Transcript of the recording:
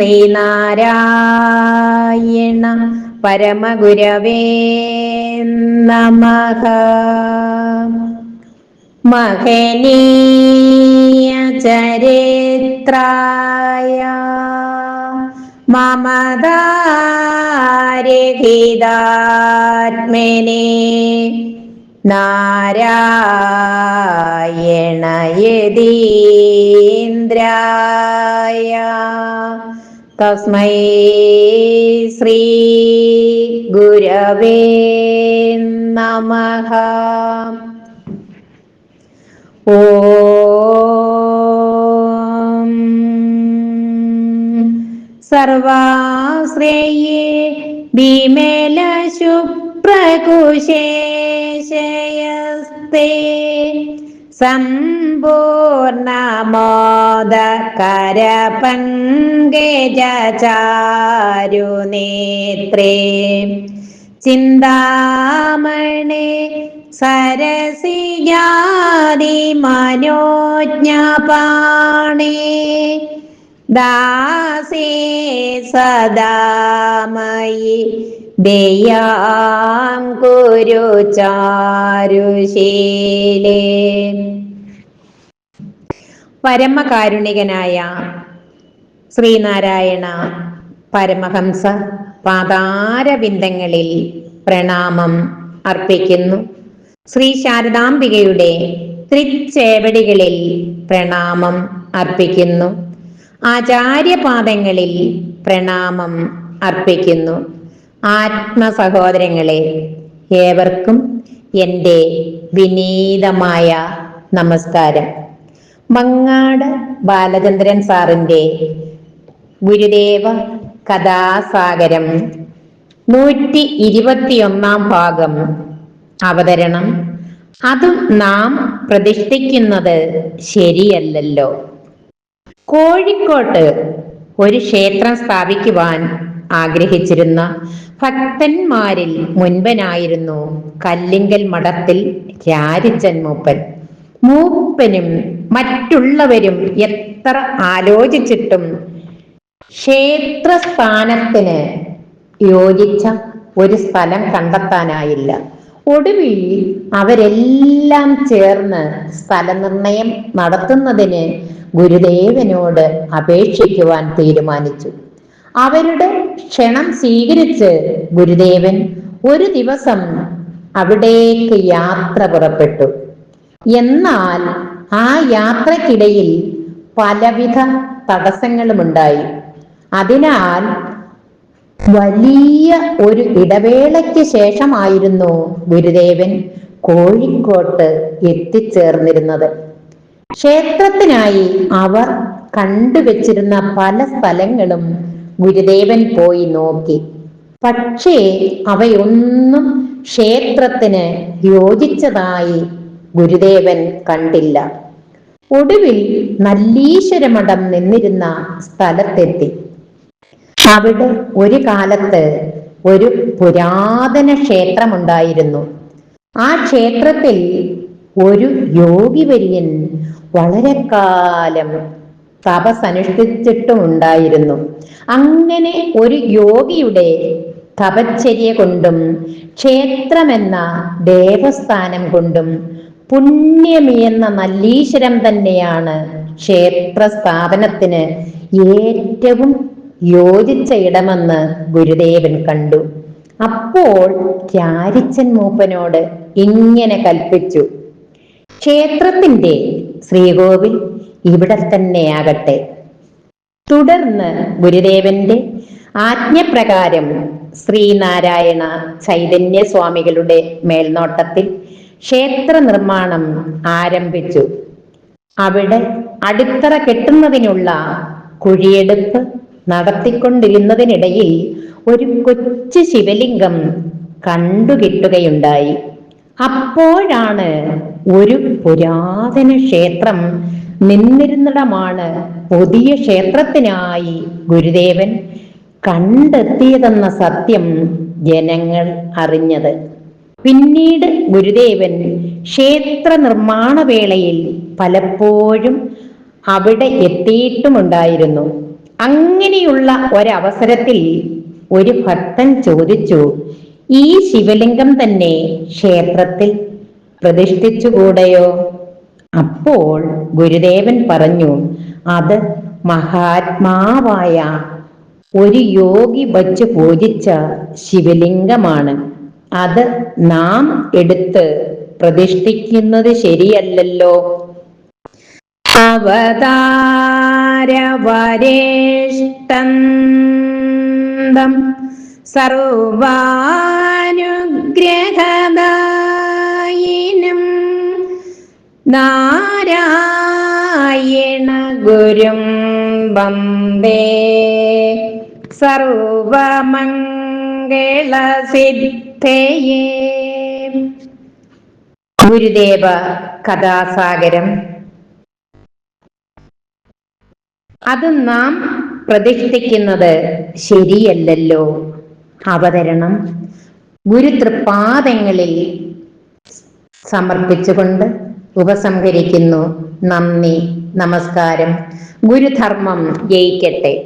ശ്രീനാരായണ പരമഗുരവേ നമഃ. മഹനീയ ചരിത്രായ മമതാരഹിതാത്മനെ നാരായണയതീന്ദ്രായ തസ്മൈ ശ്രീ ഗുരവേ നമ. ഓ സർവാശ്രയേ വിമല ശുപ്രകുശേഷയസ്തേ സമ്പൂർണമോദ കരപങ്കജചാരുനേത്രേ ചിന്താമണി സരസിജാതി മനോജ്ഞപാണേ ദാസേ സദാമയി ദയാം കുരു ചാരുശീലേ. പരമകാരുണികനായ ശ്രീനാരായണ പരമഹംസ പാതാരബിന്ദങ്ങളിൽ പ്രണാമം അർപ്പിക്കുന്നു. ശ്രീ ശാരദാംബികയുടെ തൃച്ചേവടികളിൽ പ്രണാമം അർപ്പിക്കുന്നു. ആചാര്യപാദങ്ങളിൽ പ്രണാമം അർപ്പിക്കുന്നു. ആത്മസഹോദരങ്ങളെ ഏവർക്കും എന്റെ വിനീതമായ നമസ്കാരം. മങ്ങാട് ബാലചന്ദ്രൻ സാറിന്റെ ഗുരുദേവ കഥാസാഗരം നൂറ്റി ഇരുപത്തിയൊന്നാം ഭാഗം അവതരണം. അതും നാം പ്രതിഷ്ഠിക്കുന്നത് ശരിയല്ലല്ലോ. കോഴിക്കോട്ട് ഒരു ക്ഷേത്രം സ്ഥാപിക്കുവാൻ ആഗ്രഹിച്ചിരുന്ന ഭക്തന്മാരിൽ മുൻപനായിരുന്നു കല്ലിങ്കൽ മഠത്തിൽ രാരിച്ചൻ മൂപ്പൻ. മൂപ്പനും മറ്റുള്ളവരും എത്ര ആലോചിച്ചിട്ടും ക്ഷേത്രസ്ഥാനത്തിന് യോജിച്ച ഒരു സ്ഥലം കണ്ടെത്താനായില്ല. ഒടുവിൽ അവരെല്ലാം ചേർന്ന് സ്ഥലനിർണയം നടത്തുന്നതിന് ഗുരുദേവനോട് അപേക്ഷിക്കുവാൻ തീരുമാനിച്ചു. അവരുടെ ക്ഷണം സ്വീകരിച്ച് ഗുരുദേവൻ ഒരു ദിവസം അവിടേക്ക് യാത്ര പുറപ്പെട്ടു. എന്നാൽ ആ യാത്രക്കിടയിൽ പലവിധ തടസ്സങ്ങളുമുണ്ടായി. അതിനാൽ വലിയ ഒരു ഇടവേളയ്ക്ക് ശേഷമായിരുന്നു ഗുരുദേവൻ കോഴിക്കോട്ട് എത്തിച്ചേർന്നിരുന്നത്. ക്ഷേത്രത്തിനായി അവർ കണ്ടുവച്ചിരുന്ന പല സ്ഥലങ്ങളും ഗുരുദേവൻ പോയി നോക്കി. പക്ഷേ അവയൊന്നും ക്ഷേത്രത്തിന് യോജിച്ചതായി ഗുരുദേവൻ കണ്ടില്ല. ഒടുവിൽ നല്ലീശ്വരമഠം നിന്നിരുന്ന സ്ഥലത്തെത്തി. അവിടെ ഒരു കാലത്ത് ഒരു പുരാതന ക്ഷേത്രമുണ്ടായിരുന്നു. ആ ക്ഷേത്രത്തിൽ ഒരു യോഗി വര്യൻ വളരെ കാലം തപസനുഷ്ഠിച്ചിട്ടുമുണ്ടായിരുന്നു അങ്ങനെ ഒരു യോഗിയുടെ തപച്ചര്യ കൊണ്ടും ക്ഷേത്രമെന്ന ദേവസ്ഥാനം കൊണ്ടും പുണ്യമിയെന്ന നല്ലീശ്വരം തന്നെയാണ് ക്ഷേത്ര സ്ഥാപനത്തിന് ഏറ്റവും യോജിച്ച ഇടമെന്ന് ഗുരുദേവൻ കണ്ടു. അപ്പോൾ ക്യാരിച്ചൻ മൂപ്പനോട് ഇങ്ങനെ കൽപ്പിച്ചു. ക്ഷേത്രത്തിന്റെ ശ്രീകോവിൽ ഇവിടെ തന്നെയാകട്ടെ. തുടർന്ന് ഗുരുദേവന്റെ ആജ്ഞപ്രകാരം ശ്രീനാരായണ ചൈതന്യ സ്വാമികളുടെ മേൽനോട്ടത്തിൽ ക്ഷേത്ര നിർമ്മാണം ആരംഭിച്ചു. അവിടെ അടിത്തറ കെട്ടുന്നതിനുള്ള കുഴിയെടുപ്പ് നടത്തിക്കൊണ്ടിരുന്നതിനിടയിൽ ഒരു കൊച്ചു ശിവലിംഗം കണ്ടുകിട്ടുകയുണ്ടായി. അപ്പോഴാണ് ഒരു പുരാതന ക്ഷേത്രം നിന്നിരുന്നിടമാണ് പുതിയ ക്ഷേത്രത്തിനായി ഗുരുദേവൻ കണ്ടെത്തിയതെന്ന സത്യം ജനങ്ങൾ അറിഞ്ഞത്. പിന്നീട് ഗുരുദേവൻ ക്ഷേത്ര നിർമ്മാണ വേളയിൽ പലപ്പോഴും അവിടെ എത്തിയിട്ടുമുണ്ടായിരുന്നു. അങ്ങനെയുള്ള ഒരവസരത്തിൽ ഒരു ഭക്തൻ ചോദിച്ചു ഈ ശിവലിംഗം തന്നെ ക്ഷേത്രത്തിൽ പ്രതിഷ്ഠിച്ചുകൂടെയോ? അപ്പോൾ ഗുരുദേവൻ പറഞ്ഞു അത് മഹാത്മാവായ ഒരു യോഗി വച്ച് പൂജിച്ച ശിവലിംഗമാണ്. അത് നാം എടുത്ത് പ്രതിഷ്ഠിക്കുന്നത് ശരിയല്ലല്ലോ. അവതാരവരേഷ്ടം സർവാനുഗ്രഹദായിനം നാരായണ ഗുരും വന്ദേ. സർവമംഗളസിദ്ധയേ ഗുരുദേവ കഥാസാഗരം. അത് നാം പ്രതിഷ്ഠിക്കുന്നത് ശരിയല്ലല്ലോ. അവതരണം ഗുരുതൃപാദങ്ങളിൽ സമർപ്പിച്ചുകൊണ്ട് ഉപസംഹരിക്കുന്നു. നന്ദി നമസ്കാരം. ഗുരുധർമ്മം ജയിക്കട്ടെ.